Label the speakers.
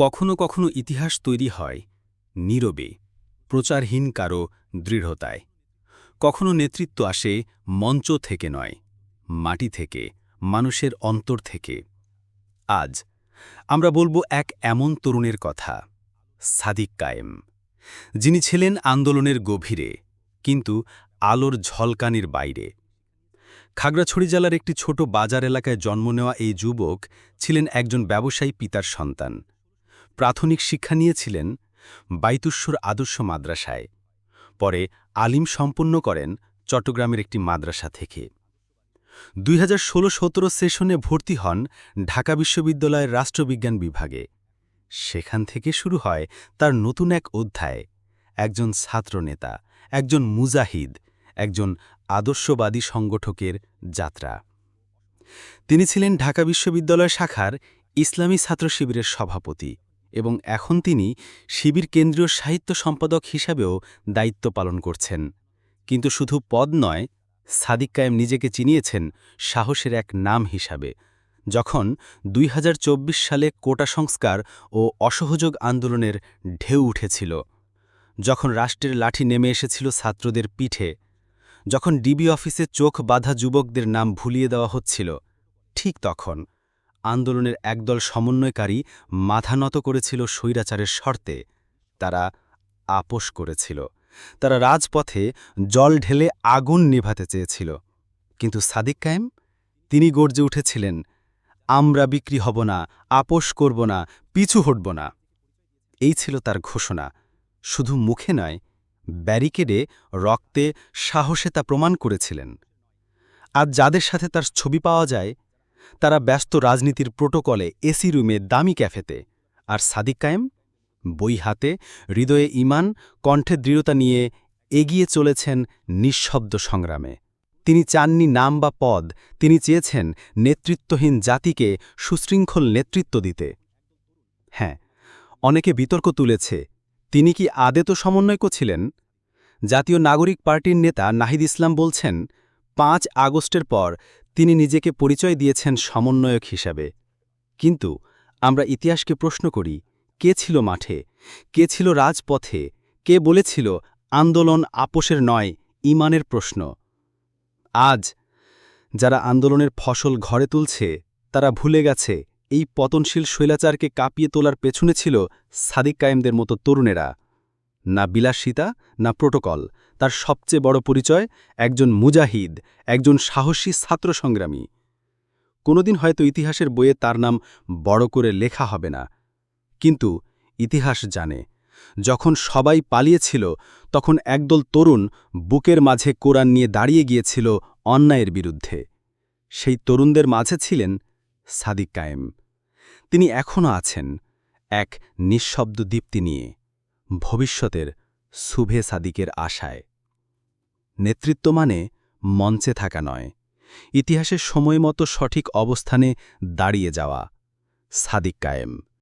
Speaker 1: কখনো কখনো ইতিহাস তৈরি হয় নীরবে, প্রচারহীন কারও দৃঢ়তায়। কখনো নেতৃত্ব আসে মঞ্চ থেকে নয়, মাটি থেকে, মানুষের অন্তর থেকে। আজ আমরা বলব এক এমন তরুণের কথা, সাদিক কায়েম। যিনি ছিলেন আন্দোলনের গভীরে, কিন্তু আলোর ঝলকানির বাইরে। খাগড়াছড়ি জেলার একটি ছোট বাজার এলাকায় জন্ম নেওয়া এই যুবক ছিলেন একজন ব্যবসায়ী পিতার সন্তান। প্রাথমিক শিক্ষা নিয়েছিলেন বাইতুস্বর আদর্শ মাদ্রাসায়। পরে আলিম সম্পন্ন করেন চট্টগ্রামের একটি মাদ্রাসা থেকে। দুই হাজার সেশনে ভর্তি হন ঢাকা বিশ্ববিদ্যালয়ের রাষ্ট্রবিজ্ঞান বিভাগে। সেখান থেকে শুরু হয় তার নতুন এক অধ্যায়, একজন ছাত্রনেতা একজন মুজাহিদ, একজন আদর্শবাদী সংগঠকের যাত্রা। তিনি ছিলেন ঢাকা বিশ্ববিদ্যালয় শাখার ইসলামী ছাত্র শিবিরের সভাপতি। এবং এখন তিনি শিবির কেন্দ্রীয় সাহিত্য সম্পাদক হিসাবেও দায়িত্ব পালন করছেন। কিন্তু শুধু পদ নয়, সাদিক কায়েম নিজেকে চিনিয়েছেন সাহসের এক নাম হিসাবে। যখন দুই হাজার চব্বিশ সালে কোটা সংস্কার ও অসহযোগ আন্দোলনের ঢেউ উঠেছিল, যখন রাষ্ট্রের লাঠি নেমে এসেছিল ছাত্রদের পিঠে, যখন ডিবি অফিসে চোখ বাঁধা যুবকদের নাম ভুলিয়ে দেওয়া হচ্ছিল, ঠিক তখন আন্দোলনের একদল সমন্বয়কারী মাথা নত করেছিল স্বৈরাচারের শর্তে। তারা আপোষ করেছিল। তারা রাজপথে জল ঢেলে আগুন নিভাতে চেয়েছিল। কিন্তু সাদিক কায়েম? তিনি গর্জে উঠেছিলেন, আমরা বিক্রি হব না, আপোষ করব না, পিছু হটব না। এই ছিল তার ঘোষণা। শুধু মুখে নয়, ব্যারিকেডে রক্তে সাহসে তা প্রমাণ করেছিলেন। আজ যাদের সাথে তার ছবি পাওয়া যায় তারা ব্যস্ত রাজনীতির প্রোটোকলে এসি রুমে দামি ক্যাফেতে। আর সাদিক কায়েম? বই হাতে, হৃদয়ে ইমান কণ্ঠে দৃঢ়তা নিয়ে এগিয়ে চলেছেন নিঃশব্দ সংগ্রামে। তিনি চাননি নাম বা পদ, তিনি চেয়েছেন নেতৃত্বহীন জাতিকে সুশৃঙ্খল নেতৃত্ব দিতে। হ্যাঁ অনেকে বিতর্ক তুলেছে, তিনি কি আদে তো সমন্বয়ক ছিলেন? জাতীয় নাগরিক পার্টির নেতা নাহিদ ইসলাম বলছেন, পাঁচ আগস্টের পর তিনি নিজেকে পরিচয় দিয়েছেন সমন্বয়ক হিসাবে। কিন্তু আমরা ইতিহাসকে প্রশ্ন করি, কে ছিল মাঠে? কে ছিল রাজপথে? কে বলেছিল, আন্দোলন আপোষের নয়, ইমানের প্রশ্ন আজ যারা আন্দোলনের ফসল ঘরে তুলছে, তারা ভুলে গেছে, এই পতনশীল শৈলাচারকে কাঁপিয়ে তোলার পেছনে ছিল সাদিক কায়েমদের মতো তরুণেরা। না বিলাসিতা, না প্রোটোকল। তার সবচেয়ে বড় পরিচয়, একজন মুজাহিদ, একজন সাহসী ছাত্র সংগ্রামী। কোনোদিন হয়তো ইতিহাসের বইয়ে তার নাম বড় করে লেখা হবে না। কিন্তু ইতিহাস জানে, যখন সবাই পালিয়েছিল, তখন একদল তরুণ বুকের মাঝে কোরআন নিয়ে দাঁড়িয়ে গিয়েছিল অন্যায়ের বিরুদ্ধে। সেই তরুণদের মাঝে ছিলেন সাদিক কায়েম। তিনি এখনও আছেন এক নিঃশব্দ দীপ্তি নিয়ে। ভবিষ্যতের শুভে সাদিকের আশায়। নেতৃত্ব মানে মঞ্চে থাকা নয়, ইতিহাসের সময় মতো সঠিক অবস্থানে দাঁড়িয়ে যাওয়া, সাদিক কায়েম।